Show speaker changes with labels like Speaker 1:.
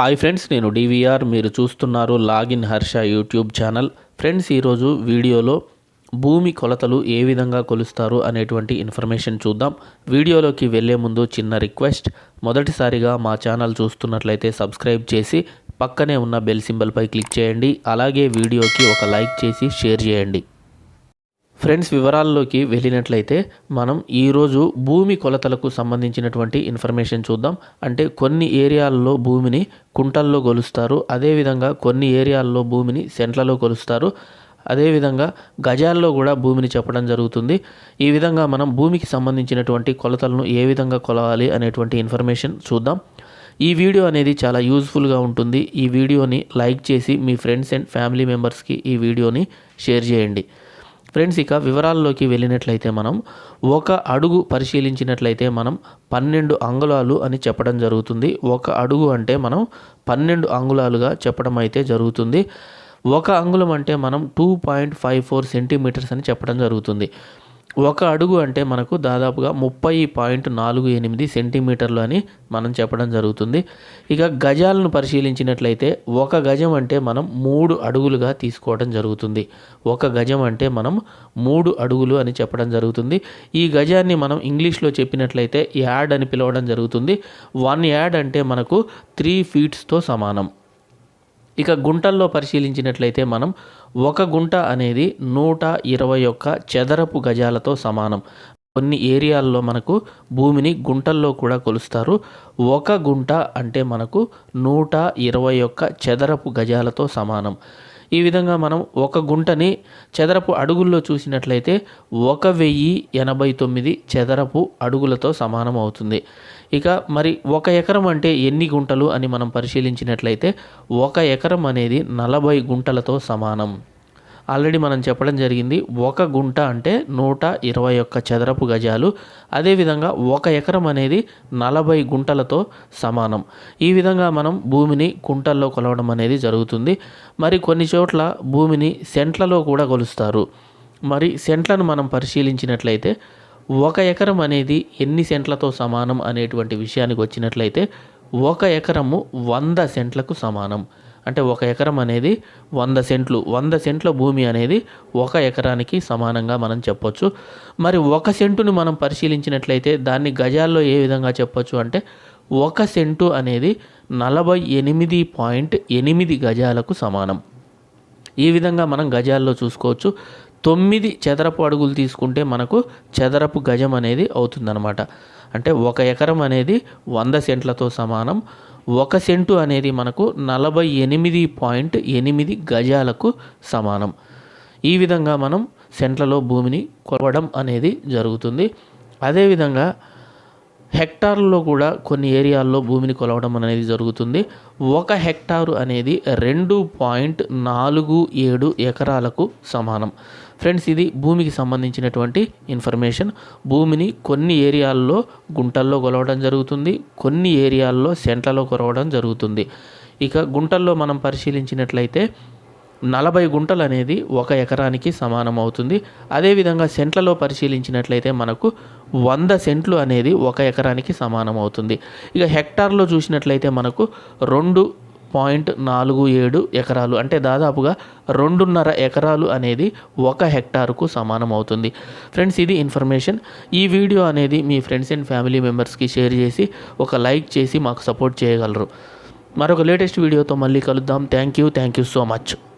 Speaker 1: Hi friends నేను DVR. మీరు చూస్తున్నారు login Harsha YouTube channel. Friends ఈరోజు వీడియోలో భూమి కొలతలు ఏ విధంగా కొలుస్తారు అనేటువంటి ఇన్ఫర్మేషన్ చూద్దాం. వీడియోలోకి వెళ్ళే ముందు చిన్న రిక్వెస్ట్ మొదటిసారిగా మా ఛానల్ చూస్తున్నట్లయితే సబ్స్క్రైబ్ చేసి పక్కనే ఉన్న బెల్ సింబల్పై క్లిక్ చేయండి. అలాగే వీడియోకి ఒక లైక్ చేసి షేర్ చేయండి. ఫ్రెండ్స్ వివరాల్లోకి వెళ్ళినట్లయితే మనం ఈరోజు భూమి కొలతలకు సంబంధించినటువంటి ఇన్ఫర్మేషన్ చూద్దాం. అంటే కొన్ని ఏరియాల్లో భూమిని కుంటల్లో కొలుస్తారు. అదేవిధంగా కొన్ని ఏరియాల్లో భూమిని సెంట్లలో కొలుస్తారు. అదేవిధంగా గజాల్లో కూడా భూమిని చెప్పడం జరుగుతుంది. ఈ విధంగా మనం భూమికి సంబంధించినటువంటి కొలతలను ఏ విధంగా కొలవాలి అనేటువంటి ఇన్ఫర్మేషన్ చూద్దాం. ఈ వీడియో అనేది చాలా యూజ్ఫుల్గా ఉంటుంది. ఈ వీడియోని లైక్ చేసి మీ ఫ్రెండ్స్ అండ్ ఫ్యామిలీ మెంబర్స్కి ఈ వీడియోని షేర్ చేయండి. ఫ్రెండ్స్ ఇక వివరాల్లోకి వెళ్ళినట్లయితే మనం ఒక అడుగు పరిశీలించినట్లయితే మనం పన్నెండు అంగుళాలు అని చెప్పడం జరుగుతుంది. ఒక అడుగు అంటే మనం పన్నెండు అంగుళాలుగా చెప్పడం అయితే జరుగుతుంది. ఒక అంగుళం అంటే మనం two point five four centimeters అని చెప్పడం జరుగుతుంది. ఒక అడుగు అంటే మనకు దాదాపుగా ముప్పై పాయింట్ నాలుగు ఎనిమిది సెంటీమీటర్లు అని మనం చెప్పడం జరుగుతుంది. ఇక గజాలను పరిశీలించినట్లయితే ఒక గజం అంటే మనం మూడు అడుగులుగా తీసుకోవడం జరుగుతుంది. ఒక గజం అంటే మనం మూడు అడుగులు అని చెప్పడం జరుగుతుంది. ఈ గజాన్ని మనం ఇంగ్లీష్లో చెప్పినట్లయితే యాడ్ అని పిలవడం జరుగుతుంది. వన్ యాడ్ అంటే మనకు త్రీ ఫీట్స్తో సమానం. ఇక గుంటల్లో పరిశీలించినట్లయితే మనం ఒక గుంట అనేది నూట ఇరవై ఒక్క చదరపు గజాలతో సమానం. కొన్ని ఏరియాల్లో మనకు భూమిని గుంటల్లో కూడా కొలుస్తారు. ఒక గుంట అంటే మనకు నూట ఇరవై ఒక్క చదరపు గజాలతో సమానం. ఈ విధంగా మనం ఒక గుంటని చదరపు అడుగుల్లో చూసినట్లయితే ఒక వెయ్యి ఎనభై తొమ్మిది చదరపు అడుగులతో సమానం అవుతుంది. ఇక మరి ఒక ఎకరం అంటే ఎన్ని గుంటలు అని మనం పరిశీలించినట్లయితే ఒక ఎకరం అనేది నలభై గుంటలతో సమానం. ఆల్రెడీ మనం చెప్పడం జరిగింది ఒక గుంట అంటే నూట ఇరవై ఒక్క చదరపు గజాలు. అదేవిధంగా ఒక ఎకరం అనేది నలభై గుంటలతో సమానం. ఈ విధంగా మనం భూమిని కుంటల్లో కొలవడం అనేది జరుగుతుంది. మరి కొన్ని చోట్ల భూమిని సెంట్లలో కూడా కొలుస్తారు. మరి సెంట్లను మనం పరిశీలించినట్లయితే ఒక ఎకరం అనేది ఎన్ని సెంట్లతో సమానం అనేటువంటి విషయానికి వచ్చినట్లయితే ఒక ఎకరము వంద సెంట్లకు సమానం. అంటే ఒక ఎకరం అనేది వంద సెంట్లు వంద సెంట్ల భూమి అనేది ఒక ఎకరానికి సమానంగా మనం చెప్పొచ్చు. మరి ఒక సెంటును మనం పరిశీలించినట్లయితే దాన్ని గజాల్లో ఏ విధంగా చెప్పొచ్చు అంటే ఒక సెంటు అనేది నలభై ఎనిమిది పాయింట్ ఎనిమిది గజాలకు సమానం. ఈ విధంగా మనం గజాల్లో చూసుకోవచ్చు. తొమ్మిది చదరపు అడుగులు తీసుకుంటే మనకు చదరపు గజం అనేది అవుతుందన్నమాట. అంటే ఒక ఎకరం అనేది వంద సెంట్లతో సమానం. ఒక సెంటు అనేది మనకు నలభై ఎనిమిది పాయింట్ ఎనిమిది గజాలకు సమానం. ఈ విధంగా మనం సెంట్లలో భూమిని కొలవడం అనేది జరుగుతుంది. అదేవిధంగా హెక్టార్లలో కూడా కొన్ని ఏరియాల్లో భూమిని కొలవడం అనేది జరుగుతుంది. ఒక హెక్టారు అనేది రెండు పాయింట్ నాలుగు ఏడు ఎకరాలకు సమానం. ఫ్రెండ్స్ ఇది భూమికి సంబంధించినటువంటి ఇన్ఫర్మేషన్. భూమిని కొన్ని ఏరియాల్లో గుంటల్లో కొలవడం జరుగుతుంది కొన్ని ఏరియాల్లో సెంట్లలో కొలవడం జరుగుతుంది. ఇక గుంటల్లో మనం పరిశీలించినట్లయితే నలభై గుంటలు అనేది ఒక ఎకరానికి సమానం అవుతుంది. అదేవిధంగా సెంట్లలో పరిశీలించినట్లయితే మనకు వంద సెంట్లు అనేది ఒక ఎకరానికి సమానం అవుతుంది. ఇక హెక్టార్లో చూసినట్లయితే మనకు రెండు పాయింట్ నాలుగు ఏడు ఎకరాలు అంటే దాదాపుగా రెండున్నర ఎకరాలు అనేది ఒక హెక్టార్కు సమానం అవుతుంది. ఫ్రెండ్స్ ఇది ఇన్ఫర్మేషన్. ఈ వీడియో అనేది మీ ఫ్రెండ్స్ అండ్ ఫ్యామిలీ మెంబర్స్కి షేర్ చేసి ఒక లైక్ చేసి మాకు సపోర్ట్ చేయగలరు. మరొక లేటెస్ట్ వీడియోతో మళ్ళీ కలుద్దాం. Thank you. Thank you so much.